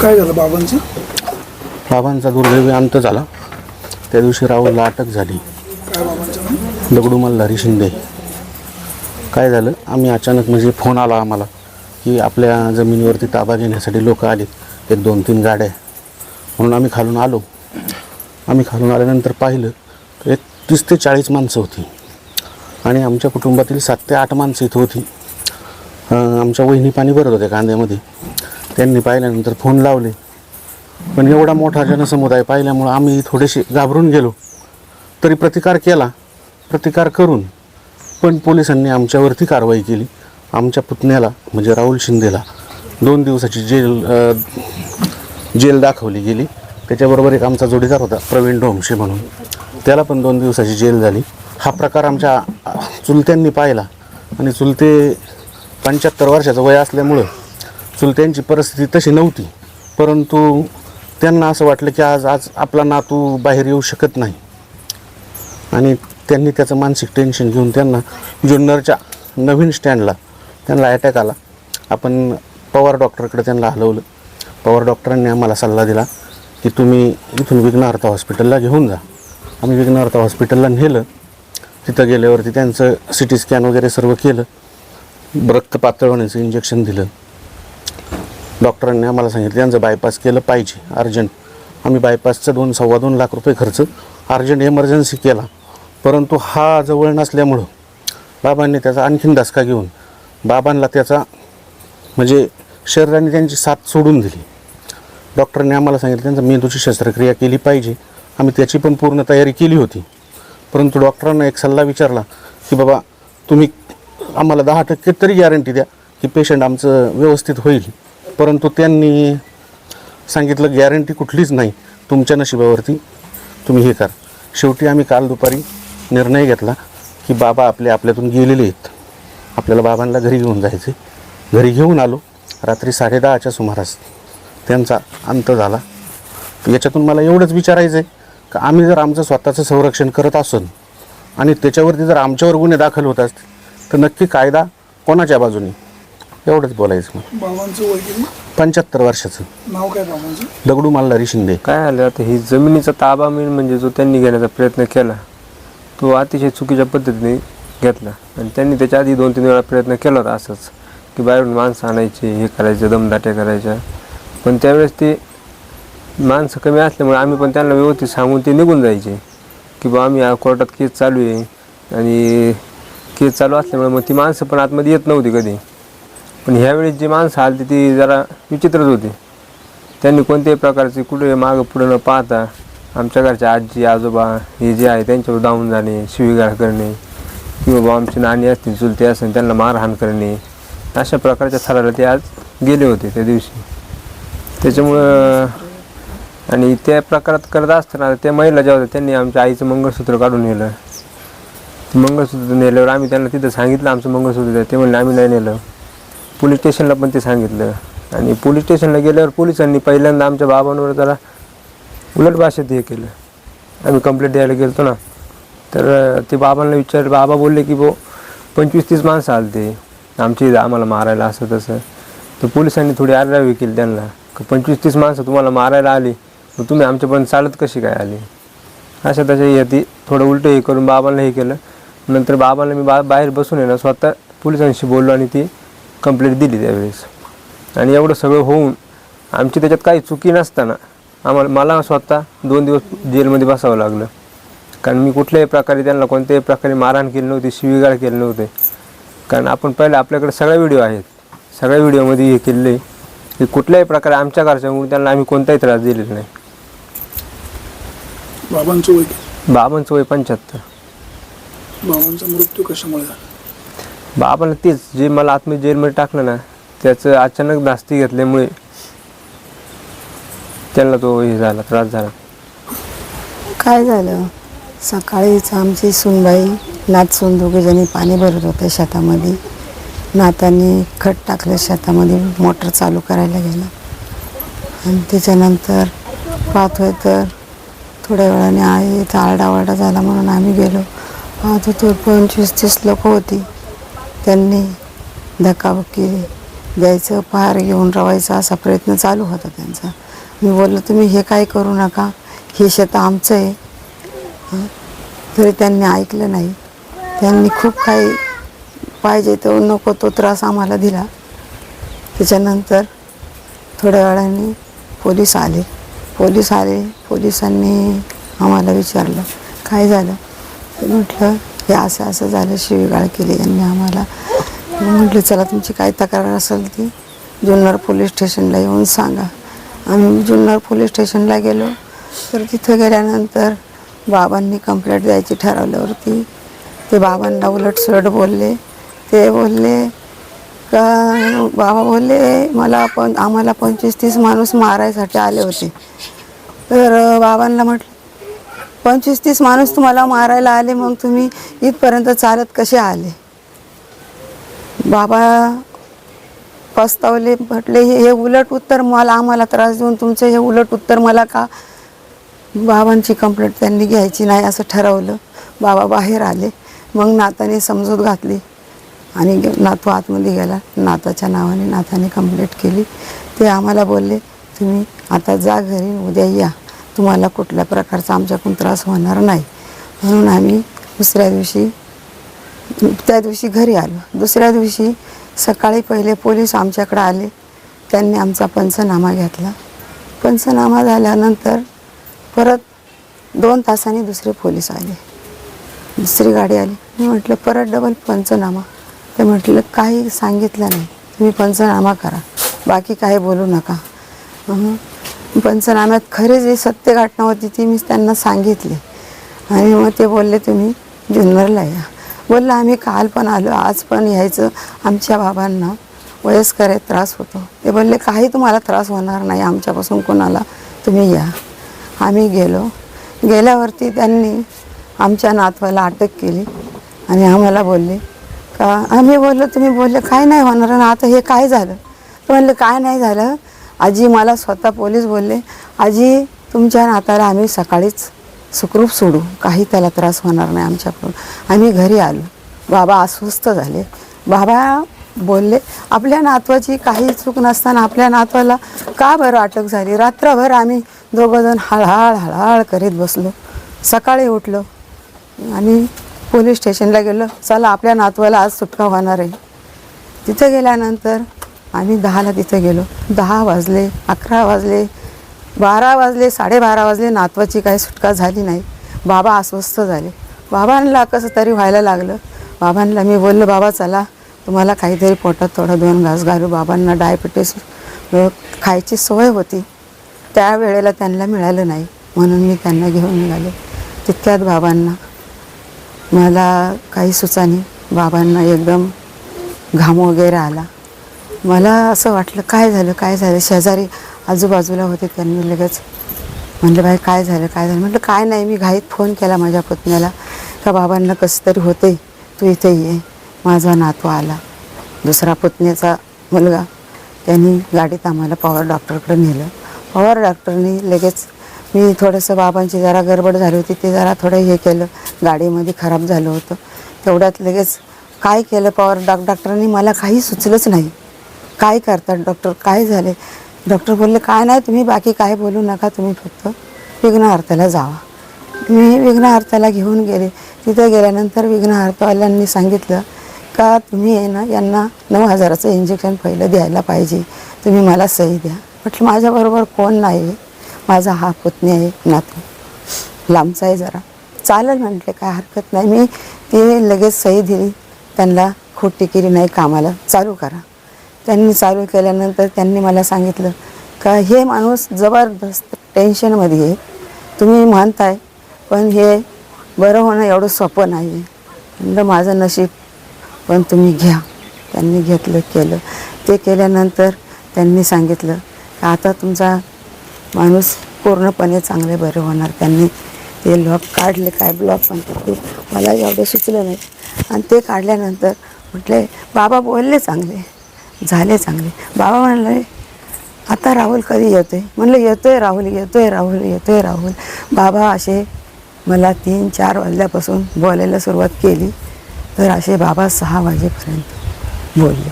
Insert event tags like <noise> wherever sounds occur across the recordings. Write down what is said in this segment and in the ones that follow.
काय झालं बाबांचं? बाबांचा दुर्दैवी अंत झाला. त्या दिवशी राहुलला अटक झाली. काय बाबांचं नाव? दगडू मल्हारी शिंदे. काय झालं? आम्ही अचानक म्हणजे फोन आला आम्हाला की आपल्या जमिनीवरती ताबा घेण्यासाठी लोक आले एक दोन तीन गाड्या म्हणून आम्ही खालून आलो. आम्ही खालून आल्यानंतर पाहिलं तर एक तीस ते चाळीस माणसं होती. आणि आमच्या कुटुंबातील सात ते आठ माणसं इथं होती. अं, आमच्या वहिनी पाणी भरत होत्या कांद्यामध्ये. त्यांनी पाहिल्यानंतर फोन लावले. पण एवढा मोठा जनसमुदाय पाहिल्यामुळं आम्ही थोडेसे घाबरून गेलो. तरी प्रतिकार केला. प्रतिकार करून पण पोलिसांनी आमच्यावरती कारवाई केली. आमच्या पुतण्याला म्हणजे राहुल शिंदेला दोन दिवसाची जेल जेल दाखवली गेली. त्याच्याबरोबर एक आमचा जोडीदार होता प्रवीण डोमशे म्हणून. त्याला पण दोन दिवसाची जेल झाली. हा प्रकार आमच्या चुलत्यांनी पाहिला. आणि चुलते पंच्याहत्तर वर्षाचं वय असल्यामुळं चुलत्यांची परिस्थिती तशी नव्हती. परंतु त्यांना असं वाटलं की आज आज आपला नातू बाहेर येऊ शकत नाही. आणि त्यांनी त्याचं मानसिक टेन्शन घेऊन त्यांना जुन्नरच्या नवीन स्टँडला त्यांना अटॅक आला. आपण पवार डॉक्टरकडे त्यांना हलवलं. पवार डॉक्टरांनी आम्हाला सल्ला दिला की तुम्ही इथून विघ्नहर्ता हॉस्पिटलला घेऊन जा. आम्ही विघ्नार्थ हॉस्पिटलला नेलं. तिथं गेल्यावरती त्यांचं सी टी स्कॅन वगैरे सर्व केलं. रक्त पातळ होण्याचं इंजेक्शन दिलं. डॉक्टरांनी आम्हाला सांगितलं त्यांचं बायपास केलं पाहिजे अर्जंट. आम्ही बायपासचं दोन सव्वा दोन लाख रुपये खर्च अर्जंट इमर्जन्सी केला. परंतु हा जवळ नसल्यामुळं बाबांनी त्याचा आणखीन धसका घेऊन बाबांना त्याचा म्हणजे शरीराने त्यांची साथ सोडून दिली. डॉक्टरांनी आम्हाला सांगितलं त्यांचं मेंदूची शस्त्रक्रिया केली पाहिजे. आम्ही त्याची पण पूर्ण तयारी केली होती. परंतु डॉक्टरांना एक सल्ला विचारला की बाबा तुम्ही आम्हाला दहा टक्के तरी गॅरंटी द्या की पेशंट आमचं व्यवस्थित होईल. परंतु त्यांनी सांगितलं गॅरंटी कुठलीच नाही तुमच्या नशिबावरती. तुम्ही हे करा. शेवटी आम्ही काल दुपारी निर्णय घेतला की बाबा आपले आपल्यातून गेलेले आहेत. आपल्याला बाबांना घरी घेऊन जायचे घरी घेऊन आलो. रात्री साडेदहाच्या सुमारास त्यांचा अंत झाला. याच्यातून मला एवढंच विचारायचं आहे का आम्ही जर आमचं स्वतःचं संरक्षण करत असून आणि त्याच्यावरती जर आमच्यावर गुन्हे दाखल होत असतील तर नक्की कायदा कोणाच्या बाजूने? एवढंच बोलायचं मग बाबांचं वय किती? पंच्याहत्तर वर्षाचं. नाव काय बाबांचं? दगडू मल्हारी शिंदे काय आलं आता? ही जमिनीचा ताबा मेन म्हणजे जो त्यांनी घेण्याचा प्रयत्न केला तो अतिशय चुकीच्या पद्धतीने घेतला. आणि त्यांनी त्याच्या आधी दोन तीन वेळा प्रयत्न केला होता असंच की बाहेरून माणसं आणायचे हे करायचे दमदाट्या करायच्या. पण त्यावेळेस ते माणसं कमी असल्यामुळे आम्ही पण त्यांना व्यवस्थित सांगून ते निघून जायचे की बा आम्ही या कोर्टात केस चालू आहे. आणि केस चालू असल्यामुळे मग ती माणसं पण आतमध्ये येत नव्हती कधी. पण ह्यावेळी जी माणसं आली ती जरा विचित्रच होती. त्यांनी कोणत्याही प्रकारचे कुठे मागं पुढं न पाहता आमच्या घरच्या आजी आजोबा हे जे आहे त्यांच्यावर डाऊन जाणे शिवीगाळ करणे किंवा बा आमची नाणी असतील चुलते असतील त्यांना मारहाण करणे अशा प्रकारच्या थराला ते आज गेले होते त्या दिवशी. त्याच्यामुळं आणि त्या प्रकारात करत असताना त्या महिला ज्या होत्या त्यांनी आमच्या आईचं मंगळसूत्र काढून नेलं. मंगळसूत्र नेल्यावर आम्ही त्यांना तिथं सांगितलं आमचं मंगळसूत्र ते म्हणलं आम्ही नाही नेलं. पोलीस स्टेशनला पण ते सांगितलं. आणि पोलीस स्टेशनला गेल्यावर पोलिसांनी पहिल्यांदा आमच्या बाबांवर जरा उलट भाषेत हे केलं. आम्ही कंप्लेंट द्यायला गेलतो ना. तर ते बाबांना विचार बाबा बोलले की बो पंचवीस तीस माणसं आले ते आमची आम्हाला मारायला असं तसं. तर पोलिसांनी थोडी आरडावी केली त्यांना. का पंचवीस तीस माणसं तुम्हाला मारायला आली? मग तुम्ही आमच्यापर्यंत चालत कशी काय आली? अशा तशा या ती थोडं उलटं हे करून बाबांना हे केलं. नंतर बाबांना मी बा बाहेर बसून आहे ना स्वतः पोलिसांशी बोललो आणि ती कंप्लेंट दिली त्यावेळेस. आणि एवढं सगळं होऊन आमची त्याच्यात काही चुकी नसताना आम्हाला मला स्वतः दोन दिवस जेलमध्ये बसावं लागलं. कारण मी कुठल्याही प्रकारे त्यांना कोणत्याही प्रकारे मारहाण केली नव्हती शिवीगाळ केले नव्हते. कारण आपण पहिले आपल्याकडे सगळे व्हिडिओ आहेत. सगळ्या व्हिडिओमध्ये हे केलेले. की कुठल्याही प्रकारे आमच्या घरच्यामुळे त्यांना आम्ही कोणताही त्रास दिलेला नाही. बाबांचं वय बाबांचं वय पंच्याहत्तर. बाबांचा मृत्यू कशामुळे झाला? बाबाला तेच जे मला आतमध्ये जेलमध्ये टाकलं ना त्याचं अचानक धास्ती घेतल्यामुळे त्यांना तो हे झाला त्रास झाला. काय झालं? सकाळीच आमची सुनबाई नात सून दोघेजणी पाणी भरत होते शेतामध्ये. नातांनी खत टाकलं शेतामध्ये मोटर चालू करायला गेलं. आणि त्याच्यानंतर पाहतोय तर थोड्या वेळाने आई इथं आरडाओरडा झाला म्हणून आम्ही गेलो. पाहतो तर पंचवीस तीस लोक होती. त्यांनी धक्काबुक्की द्यायचं फार घेऊन रवायचा असा प्रयत्न चालू होता त्यांचा. मी बोललो तुम्ही हे काय करू नका? हे शेत आमचं आहे. तरी त्यांनी ऐकलं नाही. त्यांनी खूप काही पाहिजे तो नको तो त्रास आम्हाला दिला. त्याच्यानंतर थोड्या वेळाने पोलीस आले. पोलीस आले पोलिसांनी आम्हाला विचारलं काय झालं? म्हटलं हे असं असं झालं शिवीगाळ केली यांनी आम्हाला. म्हटलं चला तुमची काय तक्रार असेल ती जुन्नर पोलीस स्टेशनला येऊन सांगा. आम्ही जुन्नर पोलीस स्टेशनला गेलो. तर तिथं गेल्यानंतर बाबांनी कंप्लेंट द्यायची ठरवल्यावरती ते बाबांना उलटसुलट बोलले. ते बोलले का बाबा बोलले मला पण आम्हाला पंचवीस तीस माणूस मारायसाठी आले होते. तर बाबांना म्हटलं पंचवीस तीस माणूस तुम्हाला मारायला आले मग तुम्ही इथपर्यंत चालत कसे आले? बाबा पस्तावले म्हटले हे हे उलट उत्तर मला आम्हाला त्रास देऊन तुमचं हे उलट उत्तर मला का? बाबांची कंप्लेंट त्यांनी घ्यायची नाही असं ठरवलं. बाबा बाहेर आले मग नाताने समजूत घातली आणि नातू आतमध्ये गेला. नाताच्या नावाने नाताने कंप्लेंट केली. ते आम्हाला बोलले तुम्ही आता जा घरी उद्या या. तुम्हाला कुठल्या प्रकारचा आमच्याकडून त्रास होणार नाही. म्हणून आम्ही दुसऱ्या दिवशी त्या दिवशी घरी आलो. दुसऱ्या दिवशी सकाळी पहिले पोलीस आमच्याकडे आले. त्यांनी आमचा पंचनामा घेतला. पंचनामा झाल्यानंतर परत दोन तासांनी दुसरे पोलीस आले. दुसरी गाडी आली. मी म्हटलं परत डबल पंचनामा. ते म्हटलं काही सांगितलं नाही. तुम्ही पंचनामा करा. बाकी काही बोलू नका. म्हणून पंचनाम्यात खरी जी सत्य घटना होती ती मी त्यांना सांगितली. आणि मग ते बोलले तुम्ही जुन्नरला या. बोललं आम्ही काल पण आलो आज पण यायचं. आमच्या बाबांना वयस्कर आहे त्रास होतो. ते बोलले काही तुम्हाला त्रास होणार नाही आमच्यापासून कोणाला तुम्ही या. आम्ही गेलो. गेल्यावरती त्यांनी आमच्या नातवाला अटक केली आणि आम्हाला बोलले का आम्ही बोललो तुम्ही बोलले काय नाही होणार आणि आता हे काय झालं? तर म्हणले काय नाही झालं. आजी मला स्वतः पोलीस बोलले आजी तुमच्या नाताला आम्ही सकाळीच सुखरूप सोडू. काही त्याला त्रास होणार नाही आमच्याकडून. आम्ही घरी आलो. बाबा अस्वस्थ झाले. बाबा बोलले आपल्या नातवाची काही चूक नसताना आपल्या नातवाला का बरं अटक झाली? रात्रभर आम्ही दोघंजण हळहळ हळहळ करीत बसलो. सकाळी उठलो आणि पोलीस स्टेशनला गेलो. चला आपल्या नातवाला आज सुटका होणार आहे. तिथं गेल्यानंतर आम्ही दहाला तिथं गेलो. दहा वाजले अकरा वाजले बारा वाजले साडेबारा वाजले नातवाची काही सुटका झाली नाही. बाबा अस्वस्थ झाले. बाबांना कसं तरी व्हायला लागलं. बाबांना मी बोललो बाबा चला. तुम्हाला काहीतरी पोटात थोडं दोन घास घालू. बाबांना डायबिटीस खायची सवय होती. त्या वेळेला त्यांना मिळालं नाही. म्हणून मी त्यांना घेऊन निघाले. तितक्यात बाबांना मला काही सुचानी बाबांना एकदम घाम वगैरे आला. मला असं वाटलं काय झालं काय झालं? शेजारी आजूबाजूला होते त्यांनी लगेच. म्हणलं बाई काय झालं काय झालं? म्हटलं काय नाही मी घाईत फोन केला माझ्या पत्नीला. का बाबांना कसं तरी होते तू इथे ये माझा नातू आला. दुसरा पत्नीचा मुलगा. त्यांनी गाडीत आम्हाला पॉवर डॉक्टरकडे नेलं. पॉवर डॉक्टरनी लगेच मी थोडंसं बाबांची जरा गडबड झाली होती ते जरा थोडं हे केलं गाडीमध्ये खराब झालं होतं. तेवढ्यात लगेच काय केलं पॉवर डॉक डॉक्टरांनी? मला काही सुचलंच नाही. काय करतात? डॉक्टर काय झाले? डॉक्टर बोलले काय नाही तुम्ही बाकी काय बोलू नका तुम्ही फक्त विघ्नहर्त्याला जावा. मी विघ्नहर्त्याला घेऊन गेले. तिथे गेल्यानंतर विघ्नहर्तावाल्यांनी सांगितलं का तुम्ही आहे ना यांना नऊ हजाराचं इंजेक्शन पहिलं द्यायला पाहिजे. तुम्ही मला सही द्या. म्हटलं माझ्याबरोबर कोण नाही माझा हा पुतणी आहे नातू. लांबचा आहे जरा. चालेल म्हटले काय हरकत नाही. मी ते लगेच सही दिली. त्यांना खोटी केली नाही कामाला. चालू करा. त्यांनी चालू केल्यानंतर त्यांनी मला सांगितलं का हे माणूस जबरदस्त टेन्शनमध्ये आहे. तुम्ही म्हणताय पण हे बरं होणं एवढं सोपं नाही आहे. म्हणलं माझं नशीब पण तुम्ही घ्या. त्यांनी घेतलं केलं. ते केल्यानंतर त्यांनी सांगितलं का आता तुमचा माणूस पूर्णपणे चांगले बरे होणार. त्यांनी ते ब्लॉक काढले. काय ब्लॉक पण ते मला एवढं सुचलं नाही. आणि ते काढल्यानंतर म्हटले बाबा बोलले चांगले. झाले चांगले. बाबा म्हणले आता राहुल कधी येतोय? म्हणलं येतोय राहुल येतोय राहुल येतोय राहुल. बाबा असे मला तीन चार वाजल्यापासून बोलायला सुरुवात केली तर असे बाबा सहा वाजेपर्यंत बोलले.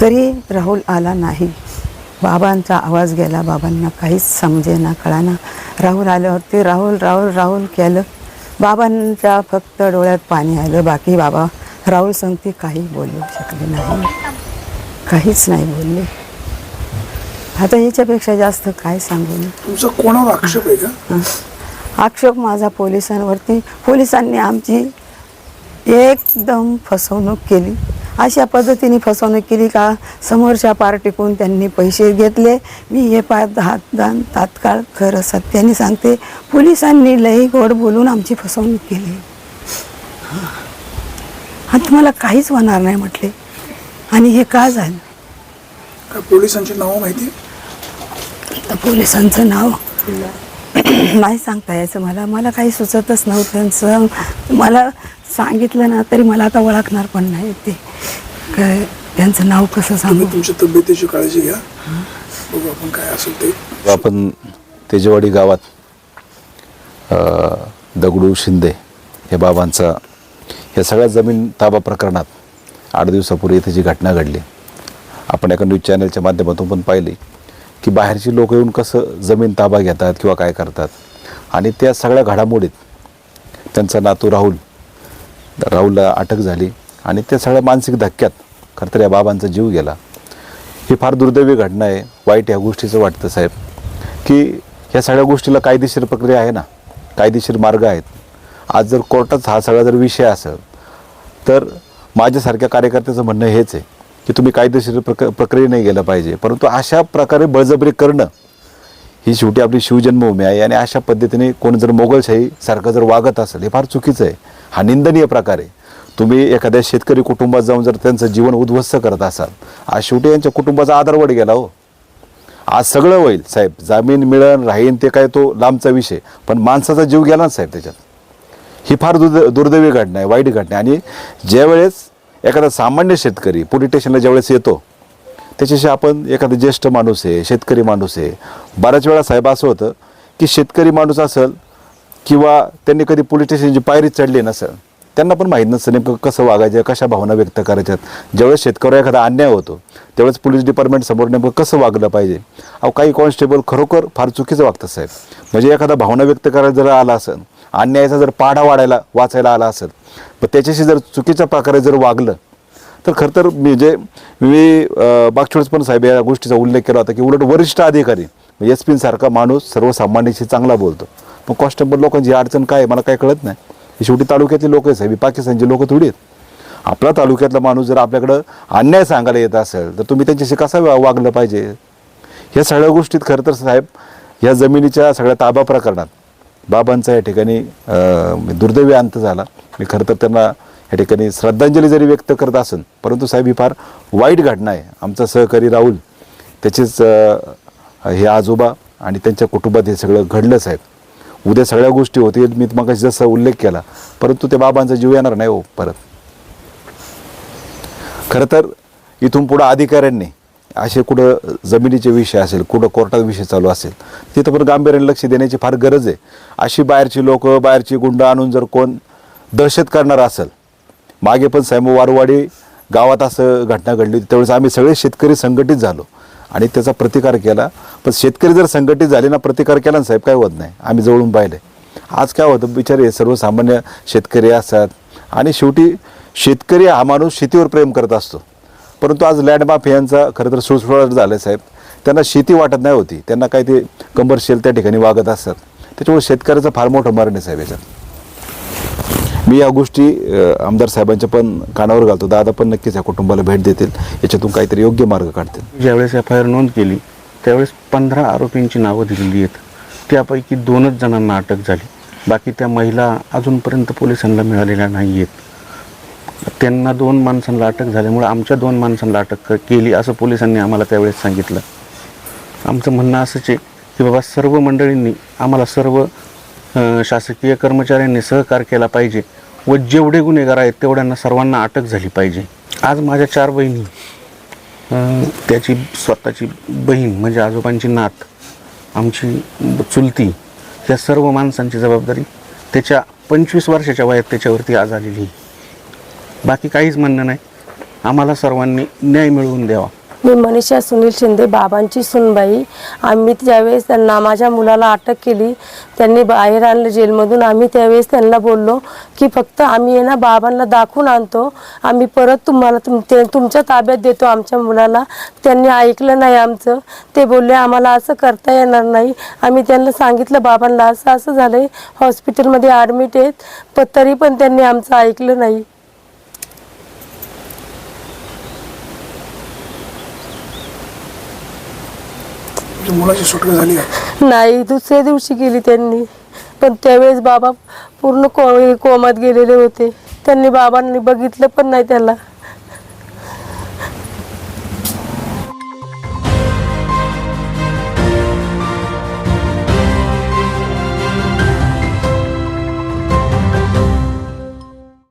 तरी राहुल आला नाही. बाबांचा आवाज गेला बाबांना काहीच समजेना कळाना. राहुल आल्यावरती राहुल राहुल राहुल केलं. बाबांच्या फक्त डोळ्यात पाणी आलं. बाकी बाबा राहुल संगती काही बोलू शकले नाही. काहीच नाही बोलले. आता याच्यापेक्षा जास्त काय सांगू मी? तुमचा कोणावर आक्षेप आहे का? आक्षेप माझा पोलिसांवरती. पोलिसांनी आमची एकदम फसवणूक केली. अशा पद्धतीने फसवणूक केली का समोरच्या पार्टीकडून त्यांनी पैसे घेतले. मी हे पा हात दान तात्काळ खरं सत्याने सांगते. पोलिसांनी लई गोड बोलून आमची फसवणूक केली. आता मला काहीच होणार नाही म्हटले. आणि हे का झालं? काय पोलिसांची नावं माहिती आहे? तर पोलिसांचं नाव? <clears throat> नाही. सांगता यायचं मला. मला काही सुचतच नव्हतं त्यांचं मला सांगितलं ना तरी मला आता ओळखणार पण नाही ते. काय त्यांचं नाव कसं सांगू? तुम्ही तुमच्या तब्येतीची काळजी घ्या. बघू आपण काय असेल ते. आपण तेजेवाडी गावात अ, दगडू शिंदे हे बाबांचा या सगळ्या जमीन ताबा प्रकरणात आठ दिवसापूर्वी इथे जी घटना घडली आपण एका न्यूज चॅनलच्या माध्यमातून पण पाहिली की बाहेरची लोक येऊन कसं जमीन ताबा घेतात किंवा काय करतात. आणि त्या सगळ्या घडामोडीत त्यांचा नातू राहुल राहुलला अटक झाली आणि त्या सगळ्या मानसिक धक्क्यात खरं तर या बाबांचा जीव गेला. ही फार दुर्दैवी घटना आहे वाईट या गोष्टीचं वाटतं साहेब. की ह्या सगळ्या गोष्टीला कायदेशीर प्रक्रिया आहे ना कायदेशीर मार्ग आहेत. आज जर कोर्टाचा हा सगळा जर विषय असेल तर माझ्यासारख्या कार्यकर्त्याचं म्हणणं हेच आहे की तुम्ही कायदेशीर प्रक प्रक्रियेने गेलं पाहिजे. परंतु अशा प्रकारे बळजबरी करणं ही शेवटी आपली शिवजन्मभूमी आहे आणि अशा पद्धतीने कोण जर मोगलशाही सारखं जर वागत असेल हे फार चुकीचं आहे. हा निंदनीय प्रकार आहे. तुम्ही एखाद्या शेतकरी कुटुंबात जाऊन जर त्यांचं जीवन उद्ध्वस्त करत असाल आज शेवटी यांच्या कुटुंबाचा आधारवड गेला हो. आज सगळं होईल साहेब. जामीन मिळण राहीन ते काय तो लांबचा विषय. पण माणसाचा जीव गेला ना साहेब त्याच्यात. ही फार दुर्द दुर्दैवी घटना आहे वाईट घटना आहे. आणि ज्यावेळेस एखादा सामान्य शेतकरी पोलीस स्टेशनला ज्यावेळेस येतो त्याच्याशी आपण एखादा ज्येष्ठ माणूस आहे शेतकरी माणूस आहे. बऱ्याच वेळा साहेब असं होतं की शेतकरी माणूस असेल किंवा त्यांनी कधी पोलीस स्टेशनची पायरी चढली नसेल त्यांना पण माहीत नसतं नेमकं कसं वागायचं कशा भावना व्यक्त करायच्यात. ज्यावेळेस शेतकऱ्यावर एखादा अन्याय होतो त्यावेळेस पोलीस डिपार्टमेंट समोर नेमकं कसं वागलं पाहिजे. अहो काही कॉन्स्टेबल खरोखर फार चुकीचं वागतं साहेब. म्हणजे एखादा भावना व्यक्त करायला जर आला असेल अन्यायाचा जर पाढा वाढायला वाचायला आला असेल पण त्याच्याशी जर चुकीच्या प्रकारे जर वागलं तर खरं तर मी जे मी अं, पण साहेब या गोष्टीचा उल्लेख केला होता की उलट वरिष्ठ अधिकारी म्हणजे एस पीसारखा माणूस सर्वसामान्याशी चांगला बोलतो. पण कॉन्स्टेबल लोकांची अडचण काय आहे मला काय कळत नाही. हे शेवटी तालुक्यातली लोक आहे साहेब पाकिस्तानचे पाकिस्तानची लोक थोडी आहेत. आपला तालुक्यातला माणूस जर आपल्याकडं अन्याय सांगायला येत असेल तर तुम्ही त्यांच्याशी कसा वा- वागलं पाहिजे? ह्या सगळ्या गोष्टीत खरं तर साहेब ह्या जमिनीच्या सगळ्या ताबा प्रकरणात बाबांचा या ठिकाणी दुर्दैवी अंत झाला. मी खरं तर त्यांना या ठिकाणी श्रद्धांजली जरी व्यक्त करत असेल परंतु साहेब ही फार वाईट घटना आहे. आमचा सहकारी राहुल त्याचेच हे आजोबा आणि त्यांच्या कुटुंबात हे सगळं घडलं साहेब उद्या सगळ्या गोष्टी होतील. मी मग जसा उल्लेख केला परंतु त्या बाबांचा जीव येणार नाही हो परत. खरं तर इथून पुढं अधिकाऱ्यांनी असे कुठं जमिनीचे विषय असेल कुठं कोर्टात विषय चालू असेल तिथं पण गांभीर्याने लक्ष देण्याची फार गरज आहे. अशी बाहेरची लोक बाहेरची गुंड आणून जर कोण दहशत करणार असेल मागे पण साहेब वारवाडी गावात असं घटना घडली होती त्यावेळेस आम्ही सगळे शेतकरी संघटित झालो आणि त्याचा प्रतिकार केला. पण शेतकरी जर संघटित झाले ना प्रतिकार केला ना साहेब काय होत नाही. आम्ही जवळून पाहिले आज काय होतं बिचारे सर्वसामान्य शेतकरी असतात आणि शेवटी शेतकरी हा माणूस शेतीवर प्रेम करत असतो. परंतु आज लँड माफियांचा खरं तर सुळसुळाट झालं साहेब. त्यांना शेती वाटत नाही होती. त्यांना काही ते कमर्शियल त्या ठिकाणी वागत असतात त्याच्यामुळे शेतकऱ्याचं फार मोठं मरण आहे साहेब याच्यात. मी या गोष्टी आमदार साहेबांच्या पण कानावर घालतो. दादा पण नक्कीच या कुटुंबाला भेट देतील. याच्यातून काहीतरी योग्य मार्ग काढतील. ज्यावेळेस एफ आय आर नोंद केली त्यावेळेस पंधरा आरोपींची नावं दिलेली आहेत. त्यापैकी दोनच जणांना अटक झाली. बाकी त्या महिला अजूनपर्यंत पोलिसांना मिळालेल्या नाही आहेत त्यांना दोन माणसांना अटक झाल्यामुळे आमच्या दोन माणसांना अटक केली असं पोलिसांनी आम्हाला त्यावेळेस सांगितलं आमचं म्हणणं असंच आहे की बाबा सर्व मंडळींनी आम्हाला सर्व शासकीय कर्मचाऱ्यांनी सहकार केला पाहिजे व जेवढे गुन्हेगार आहेत तेवढ्यांना सर्वांना अटक झाली पाहिजे आज माझ्या चार बहिणी त्याची स्वतःची बहीण म्हणजे आजोबांची नात आमची चुलती या सर्व माणसांची जबाबदारी त्याच्या पंचवीस वर्षाच्या वयात त्याच्यावरती आज आलेली आहे. बाकी काहीच म्हणणं नाही. आम्हाला सर्वांनी न्याय मिळवून द्यावा. मी मनीषा सुनील शिंदे बाबांची सुनबाई. आम्ही ज्यावेळेस त्यांना माझ्या मुलाला अटक केली. त्यांनी बाहेर आणलं जेलमधून. आम्ही त्यावेळेस त्यांना बोललो की फक्त आम्ही आहे ना बाबांना दाखवून आणतो. आम्ही परत तुम्हाला तुम ते तुमच्या ताब्यात देतो आमच्या मुलाला. त्यांनी ऐकलं नाही आमचं. ते बोलले आम्हाला असं करता येणार नाही. आम्ही त्यांना सांगितलं बाबांना असं असं झालं आहे हॉस्पिटलमध्ये ॲडमिट आहेत. पण तरी पण त्यांनी आमचं ऐकलं नाही. तुझ्या मुलाची सुटका झाली का नाही दुसऱ्या दिवशी गेली त्यांनी. पण त्यावेळेस बाबा पूर्ण को कोमात गेलेले होते. त्यांनी बाबांनी बघितलं पण नाही त्याला.